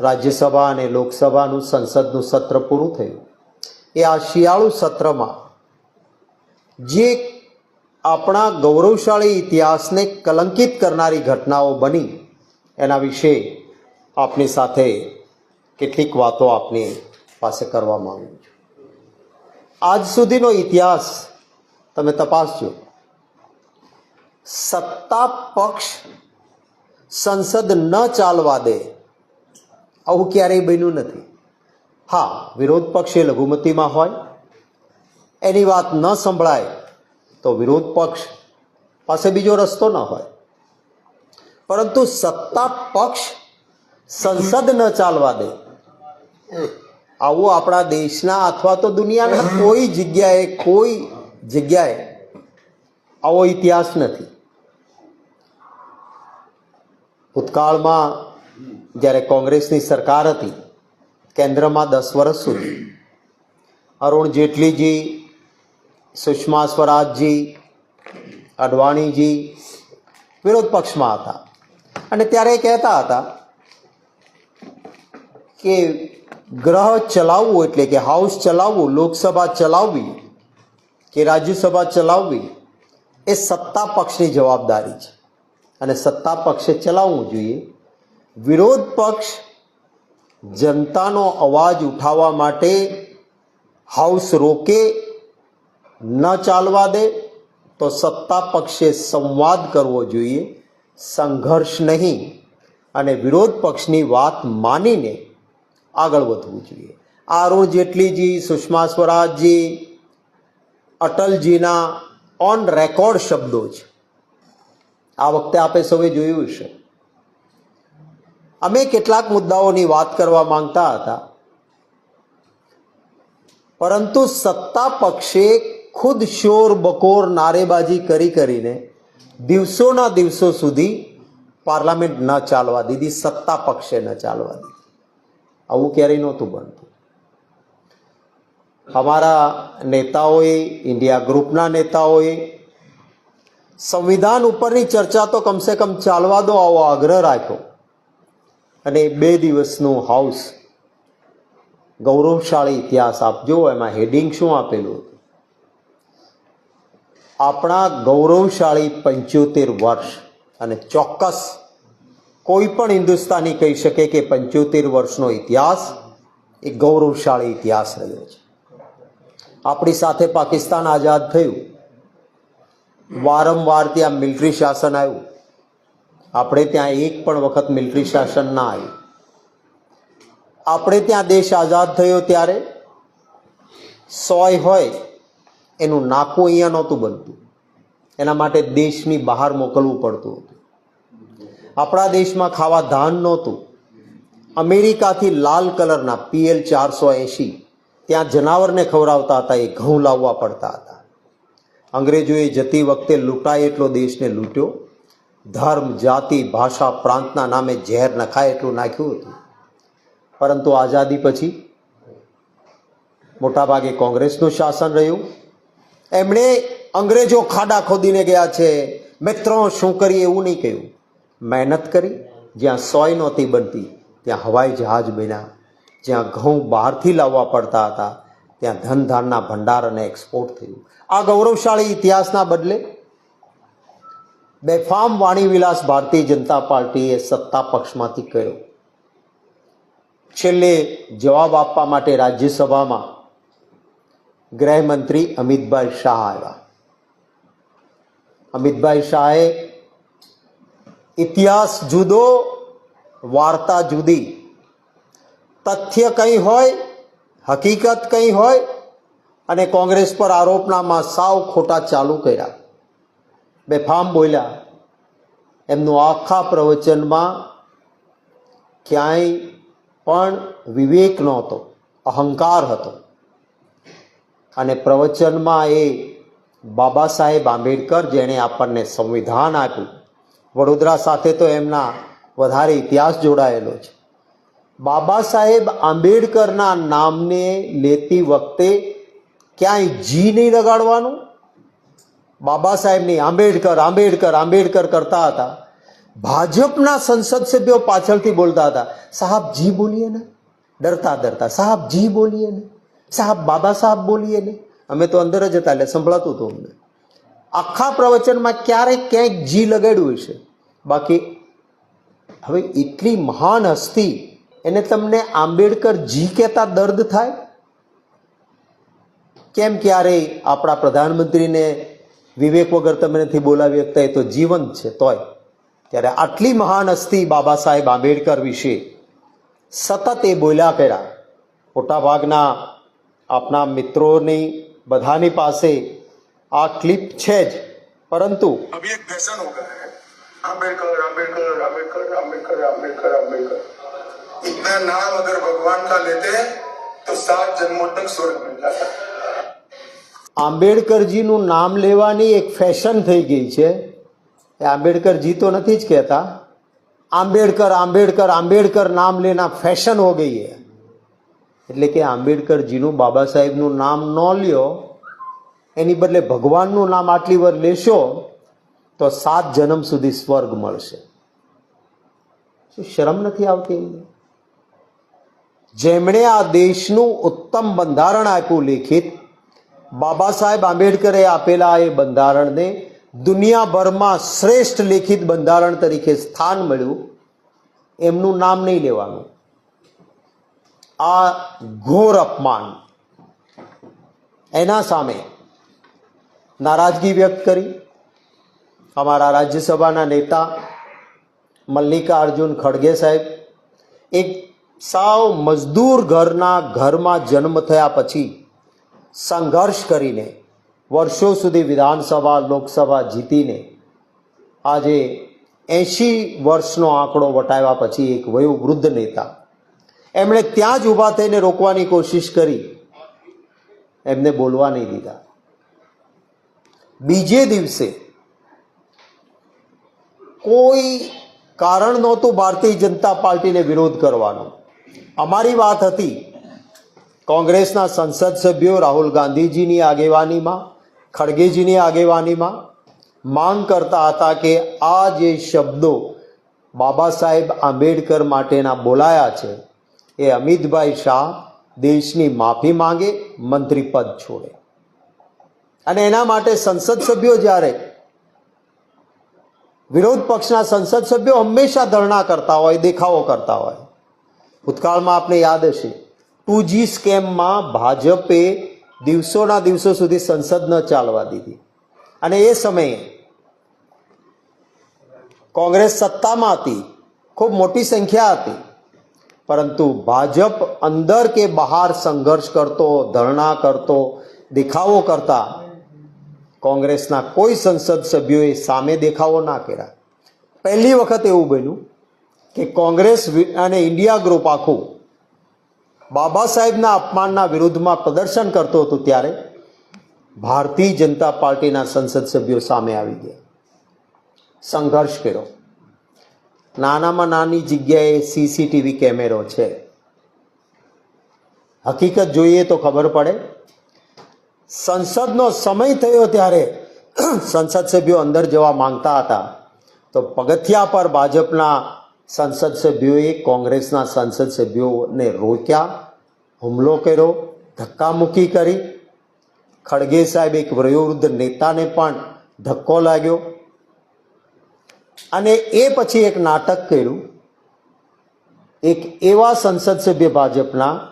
રાજ્યસભા અને લોકસભાનું સંસદનું સત્ર પૂરું થયું. એ આ શિયાળુ સત્રમાં જે આપણા ગૌરવશાળી ઇતિહાસને કલંકિત કરનારી ઘટનાઓ બની, એના વિશે આપની સાથે કેટલીક વાતો આપની પાસે કરવા માંગુ છું. આજ સુધીનો ઇતિહાસ તમે તપાસજો. સત્તા પક્ષ સંસદ ન ચાલવા દે, આવું ક્યારેય બન્યું નથી. હા, વિરોધ પક્ષ એ લઘુમતીમાં હોય, એની વાત ન સંભળાય તો વિરોધ પક્ષ પાસે બીજો રસ્તો ન હોય. પરંતુ સત્તા પક્ષ સંસદ ન ચાલવા દે આવું આપણા દેશના અથવા તો દુનિયાના કોઈ જગ્યાએ કોઈ જગ્યાએ આવો ઇતિહાસ નથી. ભૂતકાળમાં જ્યારે કોંગ્રેસની સરકાર હતી, કેન્દ્રમાં દસ વર્ષ સુધી, અરુણ જેટલીજી, સુષ્મા સ્વરાજજી, અડવાણીજી વિરોધ પક્ષમાં હતા. અને ત્યારે કહેતા હતા કે ગ્રહ ચલાવવું એટલે કે હાઉસ ચલાવવું, લોકસભા ચલાવવી કે રાજ્યસભા ચલાવવી, એ સત્તા પક્ષની જવાબદારી છે. અને સત્તા પક્ષે ચલાવવું જોઈએ. વિરોધ પક્ષ જનતાનો અવાજ ઉઠાવવા માટે હાઉસ રોકે, ન ચાલવા દે, તો સત્તા પક્ષે સંવાદ કરવો જોઈએ. સંઘર્ષ નહીં. અને વિરોધ પક્ષની વાત માનીને આગળ વધવું જોઈએ. આ અરુણ જેટલીજી સુષ્મા સ્વરાજજી અટલજીના ઓન રેકોર્ડ શબ્દો છે. આ વખતે આપે સૌએ જોયું છે અમે કેટલાક મુદ્દાઓની વાત કરવા માંગતા હતા. પરંતુ સત્તા પક્ષે ખુદ શોર બકોર નારેબાજી કરી કરીને દિવસોના દિવસો સુધી પાર્લામેન્ટ ન ચાલવા દીધી, સત્તા પક્ષે ન ચાલવા દીધી. આવું ક્યારેય નહોતું બનતું. અમારા નેતાઓએ, ઇન્ડિયા ગ્રુપના નેતાઓએ સંવિધાન ઉપરની ચર્ચા તો કમસે કમ ચાલવા દો આવો આગ્રહ રાખ્યો. અને બે દિવસનું હાઉસ ગૌરવશાળી ઇતિહાસ આપજો, એમાં હેડિંગ શું આપેલું હતું? આપણા ગૌરવશાળી પંચોતેર વર્ષ અને ચોક્કસ કોઈ પણ હિન્દુસ્તાની કહી શકે કે પંચોતેર વર્ષનો ઇતિહાસ એ ગૌરવશાળી ઇતિહાસ રહ્યો છે. આપણી સાથે પાકિસ્તાન આઝાદ થયું. વારંવાર ત્યાં મિલિટરી શાસન આવ્યું. આપણે ત્યાં એક પણ વખત મિલિટરી શાસન ના આવ્યું. આપણે ત્યાં દેશ આઝાદ થયો ત્યારે સોય હોય એનું નાકું અહીંયા નહોતું બનતું. એના માટે દેશની બહાર મોકલવું પડતું હતું. આપણા દેશમાં ખાવા ધાન નહોતું. અમેરિકાથી લાલ કલરના પીએલ ચારસો એંશી, ત્યાં જનાવરને ખવડાવતા હતા, એ ઘઉં લાવવા પડતા હતા. અંગ્રેજોએ જતી વખતે લૂંટાય એટલો દેશને લૂંટ્યો. ધર્મ, જાતિ, ભાષા, પ્રાંતના નામે ઝેર નખાય એટલું નાખ્યું હતું. પરંતુ આઝાદી પછી મોટાભાગે કોંગ્રેસનું શાસન રહ્યું. એમણે અંગ્રેજો ખાડા ખોદીને ગયા છે. મિત્રો શું કરીએ એવું નહીં કહ્યું. મહેનત કરી, જ્યાં સોય નહોતી બનતી, ત્યાં હવાઈ જહાજ બન્યા, જ્યાં ઘઉં બહારથી લાવવા પડતા હતા, ત્યાં ધનધાનના ભંડાર અને એક્સપોર્ટ થયું. આ ગૌરવશાળી ઇતિહાસના બદલે બેફામ વાણીવિલાસ ભારતીય જનતા પાર્ટીએ સત્તા પક્ષમાંથી કર્યો. છેલ્લે જવાબ આપવા માટે રાજ્યસભામાં ગૃહમંત્રી અમિતભાઈ શાહ આવ્યા. અમિતભાઈ શાહે ઇતિહાસ જુદો, વાર્તા જુદી. તથ્ય કંઈ હોય, હકીકત કંઈ હોય, અને કોંગ્રેસ પર આરોપનામાં સાવ ખોટા ચાલુ કર્યા. બેફામ બોલ્યા, એમનું આખા પ્રવચનમાં ક્યાંય પણ વિવેક નહોતો, અહંકાર હતો. અને પ્રવચનમાં એ બાબા સાહેબ આંબેડકર જેણે આપણને સંવિધાન આપ્યું વડોદરા સાથે તો એમના વધારે ઇતિહાસ જોડાયેલો છે. બાબા સાહેબ આંબેડકરના નામને લેતી વખતે ક્યાંય જી નહીં લગાડવાનું? બાબા સાહેબની આંબેડકર આંબેડકર આંબેડકર કરતા હતા. ભાજપના સંસદ સભ્યો પાછળથી બોલતા હતા, સાહેબ, જી બોલીએ ને. ડરતા ડરતા, સાહેબ, જી બોલીએ ને. સાહેબ, બાબા સાહેબ બોલીએ ને. અમે તો અંદર જ હતા એટલે સંભળાતું હતું અમને. આખા પ્રવચનમાં ક્યારેક ક્યાંક જી લગાડ્યું છે. બાકી હવે એટલી મહાન હસ્તી એને તમને આંબેડકર જી કહેતા દર્દ થાય? કેમ ક્યારેય આપણા પ્રધાનમંત્રીને વિવેક વગર તમે નથી બોલાવી શકતા? એ તો જીવંત છે, તોય. ત્યારે આટલી મહાન હસ્તી બાબા સાહેબ આંબેડકર વિશે સતત એ બોલ્યા કર્યા. મોટાભાગના આપણા મિત્રોની બધાની પાસે આ ક્લિપ છે જ પરંતુ अभी एक फैशन हो गया है आम्बेडकर आम्बेडकर आम्बेडकर आम्बेडकर आम्बेडकर आम्बेडकर इतना नाम अगर भगवान का लेते हैं तो सात जन्मों तक स्वर्ग मिल जाता है આંબેડકરજીનું નામ લેવાની એક ફેશન થઈ ગઈ છે એ આંબેડકરજી તો નથી જ કહેતા આંબેડકર આંબેડકર આંબેડકર નામ લેના ફેશન હો ગઈ है એટલે કે આંબેડકરજીનું બાબા સાહેબનું નામ ન લ્યો એની બદલે ભગવાનનું નામ આટલી વાર લેશો, તો સાત જન્મ સુધી સ્વર્ગ મળશે. શું શરમ નથી આવતી? જેમણે આ દેશનું ઉત્તમ બંધારણ આપ્યું લેખિત, બાબા સાહેબ આંબેડકરે આપેલા એ બંધારણને દુનિયાભરમાં શ્રેષ્ઠ લેખિત બંધારણ તરીકે સ્થાન મળ્યું, એમનું નામ નહીં લેવાનું. આ ઘોર અપમાન. એના સામે નારાજગી વ્યક્ત કરી. અમારા રાજ્યસભાના નેતા મલ્લિકાર્જુન ખડગે સાહેબ એક સાવ મજદૂર ઘરના ઘરમાં જન્મ થયા પછી સંઘર્ષ કરીને વર્ષો સુધી વિધાનસભા, લોકસભા જીતીને આજે એંશી વર્ષનો આંકડો વટાવ્યા પછી એક વયોવૃદ્ધ નેતા. એમણે ત્યાં જ ઊભા થઈને રોકવાની કોશિશ કરી. એમને બોલવા નહીં દીધા. બીજે દિવસે કોઈ કારણ નહોતું ભારતીય જનતા પાર્ટીને વિરોધ કરવાનો. અમારી વાત હતી કોંગ્રેસના સંસદ સભ્યો રાહુલ ગાંધીજીની આગેવાનીમાં, ખડગેજીની આગેવાનીમાં માંગ કરતા હતા કે આ જે શબ્દો બાબા સાહેબ આંબેડકર માટેના બોલાયા છે, એ અમિતભાઈ શાહ દેશની માફી માંગે, મંત્રીપદ છોડે. અને એના માટે સંસદ સભ્યો જ્યારે વિરોધ પક્ષના સંસદ સભ્યો હંમેશા ધરણા કરતા હોય, દેખાવો કરતા હોય. ભૂતકાળમાં આપણે યાદ હશે ટુ જી સ્કેમમાં ભાજપે દિવસોના દિવસો સુધી સંસદ ન ચાલવા દીધી. અને એ સમયે કોંગ્રેસ સત્તામાં હતી, ખૂબ મોટી સંખ્યા હતી. પરંતુ ભાજપ અંદર કે બહાર સંઘર્ષ કરતો, ધરણા કરતો, દેખાવો કરતા કોંગ્રેસના કોઈ સંસદ સભ્યોએ સામે દેખાવો ના કર્યા. પહેલી વખત એવું બન્યું કે કોંગ્રેસ અને ઇન્ડિયા ગ્રુપ આખું બાબા સાહેબના અપમાનના વિરુદ્ધમાં પ્રદર્શન કરતો હતું ત્યારે ભારતીય જનતા પાર્ટીના સંસદ સભ્યો સામે આવી ગયા. સંઘર્ષ કર્યો. નાનામાં નાની જગ્યાએ સીસીટીવી કેમેરો છે. હકીકત જોઈએ તો ખબર પડે સંસદનો સમય થયો ત્યારે સંસદ સભ્યો અંદર જવા માંગતા હતા. તો પગથિયા પર ભાજપના સંસદ સભ્યોએ કોંગ્રેસના સંસદ સભ્યોને રોક્યા, હુમલો કર્યો, ધક્કામુક્કી કરી. ખડગે સાહેબ એક વયોવૃદ્ધ નેતાને પણ ધક્કો લાગ્યો. અને એ પછી એક નાટક કર્યું. એક એવા સંસદ સભ્ય ભાજપના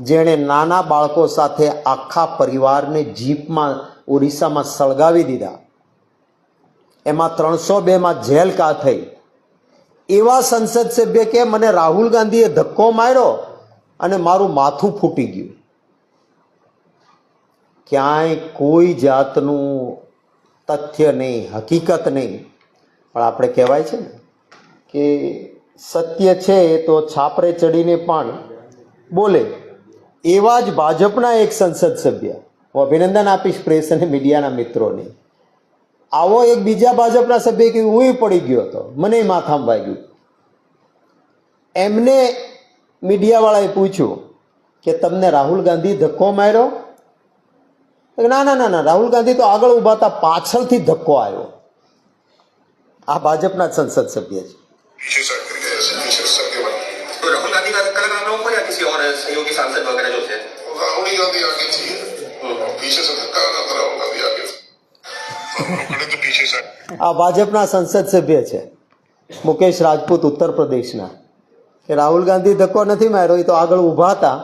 જેણે નાના બાળકો સાથે આખા પરિવારને જીપમાં ઓડિશામાં સળગાવી દીધા. એમાં ત્રણસો બેમાં જેલ કા થઈ. એવા સંસદ સભ્ય કે મને રાહુલ ગાંધીએ ધક્કો માર્યો અને મારું માથું ફૂટી ગયું. ક્યાંય કોઈ જાતનું તથ્ય નહીં, હકીકત નહીં. પણ આપણે કહેવાય છે ને કે સત્ય છે તો છાપરે ચડીને પણ બોલે. એવા જ ભાજપના એક સંસદ સભ્ય. હું અભિનંદન આપીશ પ્રેસ અને મીડિયાના મિત્રોને. આવો એક બીજા ભાજપના સભ્ય કે હું પડી ગયો હતો. મને માથામાં વાગ્યું. એમને મીડિયાવાળાએ પૂછ્યું કે તમને રાહુલ ગાંધી ધક્કો માર્યો? ના ના ના ના, રાહુલ ગાંધી તો આગળ ઊભા હતા, પાછળથી ધક્કો આવ્યો. આ ભાજપના સંસદ સભ્ય છે. लोगों को या किसी और सहयोगी सांसद वगैरह जो थे राहुल गांधी आगे थी और पीछे से धक्का लगा तो राहुल गांधी आगे थे तो हम लोग खड़े तो पीछे से આ ભાજપના સંસદ સભ્ય છે મુકેશ રાજપૂત ઉત્તર પ્રદેશના કે રાહુલ ગાંધી ધક્કો નથી માર્યો એ તો આગળ ઊભા હતા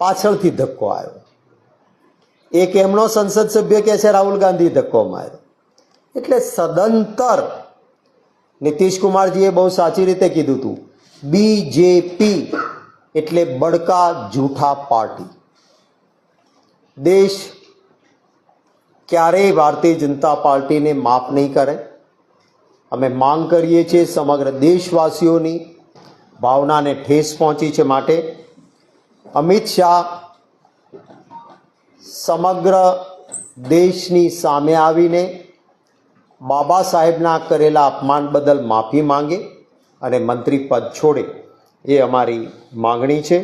પાછળથી ધક્કો આવ્યો એક એમનો સંસદ સભ્ય કહે છે રાહુલ ગાંધી ધક્કો માર્યો એટલે સદંતર નીતિશ કુમારજીએ બહુ સાચી રીતે કીધું હતું બીજેપી એટલે બડકા જૂઠા પાર્ટી. દેશ ક્યારેય ભારતીય જનતા પાર્ટીને માફ નહીં કરે. અમે માંગ કરીએ છીએ સમગ્ર દેશવાસીઓની ભાવનાને ઠેસ પહોંચી છે માટે. અમિત શાહ સમગ્ર દેશની સામે આવીને બાબા સાહેબના કરેલા અપમાન બદલ માફી માંગે અને મંત્રી પદ છોડે. એ અમારી માંગણી છે.